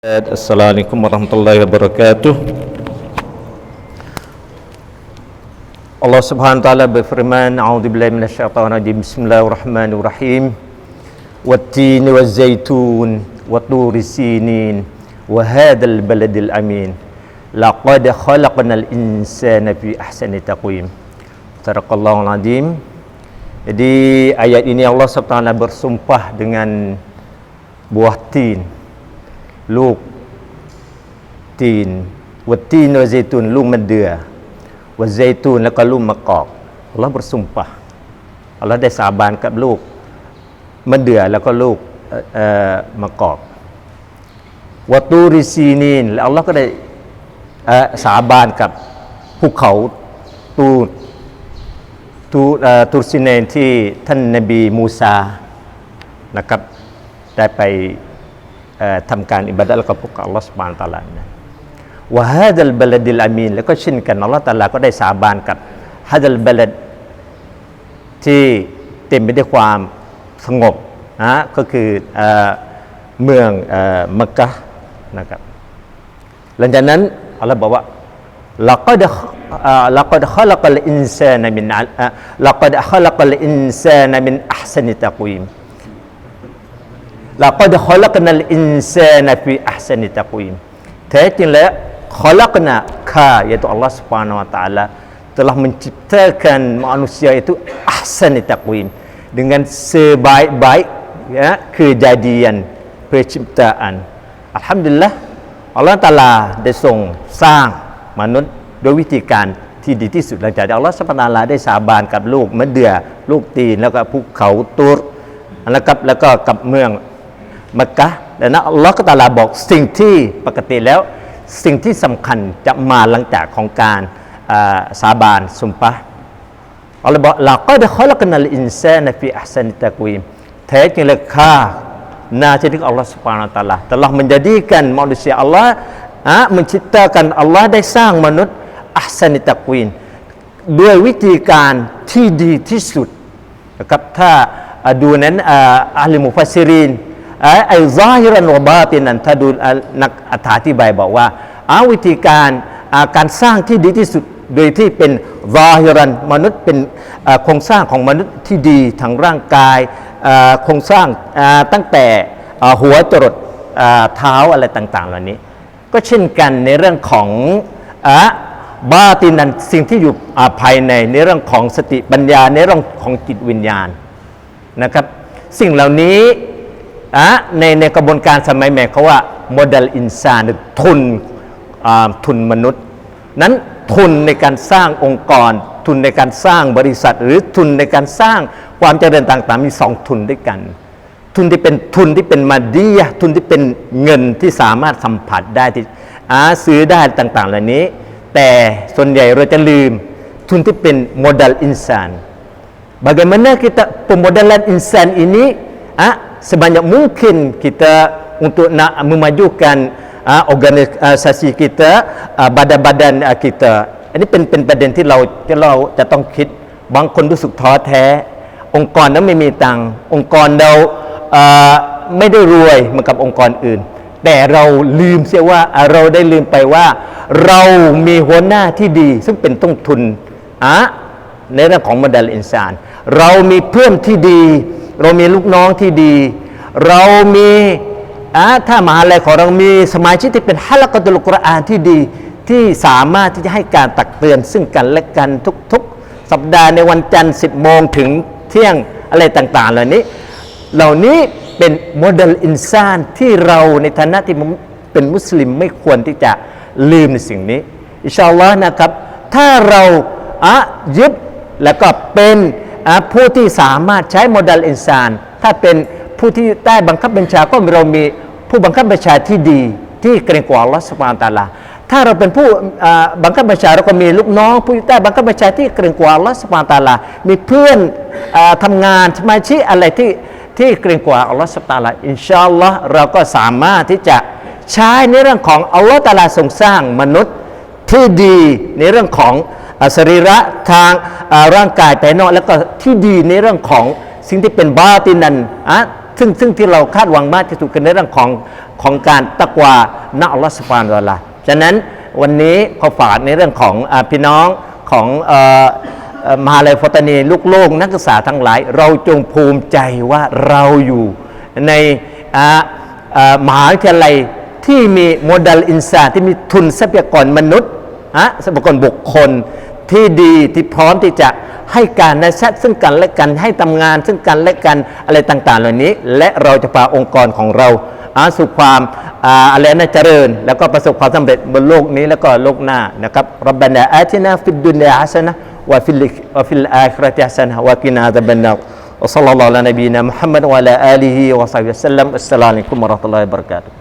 Assalamualaikum warahmatullahi wabarakatuh. Allah Subhanahu wa taala berfirman, "A'udzubillahi minasyaitonir rajim. Bismillahirrahmanirrahim. Wat-tin waz-zaitun wat-turi sinin wa hadzal baladil amin. Laqad khalaqnal insana fi ahsani taqwim." Sadaqallahul azim. Jadi ayat ini Allah Subhanahu wa taala bersumpah dengan buah tin ลูกตีนวัดตีนวะไซตุนลูกมะเดือวัดไซตุนแล้วก็ลูกมะกอกอัลลอฮ์ประสุมปะอัลลอฮ์ได้สาบานกับลูกมะเดือแล้วก็ลูกมะกอกวัตูริซีนีนแล้วอัลลอฮ์ก็ได้สาบานกับภูเขาตูตูตูซินเนนที่ท่านนบีมูซานะครับได้ไป ทำการอิบาดะแล้วก็พบกับอัลลอฮฺสุบานตะลานะวะฮะดัลบลดิลอามีนแล้วก็เช่นกันอัลลอฮฺตะลาก็ได้สาบานกับฮะดัลบลดที่เต็มไปด้วยความสงบนะก็คือเมืองมักกะนะครับหลังจากนั้นอัลลอฮฺบอกว่าลักดลักดข خلق ลอินซานมินลักดข خلق ลอินซานมินอัพสันตะกุม ยมแท้จริงแล้วขอลักนะข้ายaitu Allah Subhanahu Wa Taala telah menciptakan manusia itu ahsani taqwim dengan sebaik-baik ya kejadian penciptaan Alhamdulillah Allah Taala ได้ทรงสร้างมนุษย์โดยวิธีการที่ดีที่สุดหลังจากที่อัลลอฮฺสุบฮานาลาได้สาบานกับลูกมะเดือลูกตีนแล้วก็ภูเขาตุรแล้วก็แล้วก็กับเมือง มักกะฮ์ดังนั้นอัลลอฮ์ก็ตาลาบอกสิ่งที่ปกติแล้ว สิ่งที่สำคัญจะมาหลังจากของการาสาบานสุมปะอัลลอฮ์บอกลาก็ได้ขอลักนัลอินซานฟีอัพซันตะกวีมแท้จริงแล้วข้านาจะที่อัลลอฮ์ subhanahu wa taala telah menjadikan manusia Allah อะ menciptakan Allah ได้สร้างมนุษย์อัพซันตะกวีมด้วยวิธีการที่ดีที่สุดนะครับถ้าดูนั้นอ่าอัลมุฟัสซิริน ไอ้ซาฮิรันวบาตินันถ้าดูนักอธิบายบอกว่าอาวิธีการการสร้างที่ดีที่สุดโดยที่เป็นซาฮิรันมนุษย์เป็นโครงสร้างของมนุษย์ที่ดีทางร่างกายโครงสร้างตั้งแต่หัวจรดเท้าอะไรต่าง ๆ เหล่านี้ ก็เช่นกันในเรื่องของอบาตินันสิ่งที่อยู่ภายในในเรื่องของสติปัญญาในเรื่องของจิตวิญญาณนะครับ สิ่งเหล่านี้ ในในกระบวนการสมัยใหม่เขาว่าโมเดลอินซานทุนทุนมนุษย์ นั้นทุนในการสร้างองค์กร ทุนในการสร้างบริษัท หรือทุนในการสร้างความเจริญต่างๆ มีสองทุนด้วยกัน ทุนที่เป็นทุนที่เป็นมาดียทุนที่เป็นเงินที่สามารถสัมผัสได้ที่อาซื้อได้ต่างๆ เหล่านี้ แต่ส่วนใหญ่เราจะลืมทุนที่เป็นโมเดลอินซาน Bagaimana kita pemodelan insan ini ah, sebanyak mungkin kita untuk nak memajukan ah, organisasi kita ah, badan-badan ah, kita อันนี้เป็นเป็นประเด็นที่เราที่เราจะต้องคิดบางคนรู้สึกท้อแท้ องค์กรนั้นไม่มีตังองค์กรเราไม่ได้รวยเหมือนกับองค์กรอื่น แต่เราลืมเสียว่าเราได้ลืมไปว่า เรามีหัวหน้าที่ดี ซึ่งเป็นต้นทุนอะในเรื่องของโมเดลอินซานเรามีเพื่อนที่ดี เรามีลูกน้องที่ดี เรามีถ้ามหาลัยของเรามีสมาชิกที่เป็นฮัลกตุลกุรอานที่ดีที่สามารถที่จะให้การตักเตือน ซึ่งกันและกันทุกๆ สัปดาห์ในวันจันทร์ 10 โมงถึงเที่ยงอะไรต่าง ๆ เหล่านี้ เหล่านี้เป็นโมเดลอินซานที่เราในฐานะที่เป็นมุสลิมไม่ควรที่จะลืมในสิ่งนี้ อินชาอัลลอฮ์นะครับ ถ้าเราอะยึดแล้วก็เป็น ผู้ที่สามารถใช้โมเดลอินซาน ถ้าเป็นผู้ที่ใต้บังคับบัญชาก็เรามีผู้บังคับบัญชาที่ดีที่เกรงกลัวอัลลอฮ์สุบานตาลาถ้าเราเป็นผู้บังคับบัญชาเราก็มีลูกน้อง ผู้ใต้บังคับบัญชาที่เกรงกลัวอัลลอฮ์สุบานตาลามีเพื่อนอาทำงานสมาชิกอะไรที่ที่เกรงกลัวอัลลอฮ์สุบานตาลาอินชาอัลลอฮ์เราก็สามารถที่จะใช้ในเรื่องของอัลลอฮ์ตาลาทรงสร้างมนุษย์ที่ดีในเรื่องของ สรีระทางร่างกายภายนอกแล้วก็ที่ดีในเรื่องของสิ่งที่เป็นบาตินันอะซึ่งซึ่งที่เราคาดหวังมากที่สุดคือในเรื่องของของการตักวานะอัลลอฮฺสุบานวะตะอาลาฉะนั้นวันนี้ขอฝากในเรื่องของอพี่น้องของออมหาลัยฟอตานีลูกโลกนักศึกษาทั้งหลาย เราจงภูมิใจว่าเราอยู่ในมหาวิทยาลัยที่มีโมเดลอินซาที่มีทุนทรัพยากรมนุษย์ฮะทรัพยากรบุคคล ที่ดีที่พร้อมที่จะให้การในะชัดซึ่งกันและกันให้ทำงาน ซึ่งกันและกันอะไรต่าง ๆ เหล่านี้ และเราจะพาองค์กรของเราอาสุความอะไรนะเจริญ แล้วก็ประสบความสำเร็จบนโลกนี้แล้วก็โลกหน้านะครับรับบันดาอาตินาฟิดดุนยาฮัสนะวะฟิลิกวะฟิลอาคราติฮัสนะวะกินาดะบันนาอัลลอฮฺละนบีนะมุฮัมมัดวะลาอาลีฮิวะซัลลัมอัสสลามุอะลัยกุมวะราะตุลลอฮิบะเราะกาตุฮ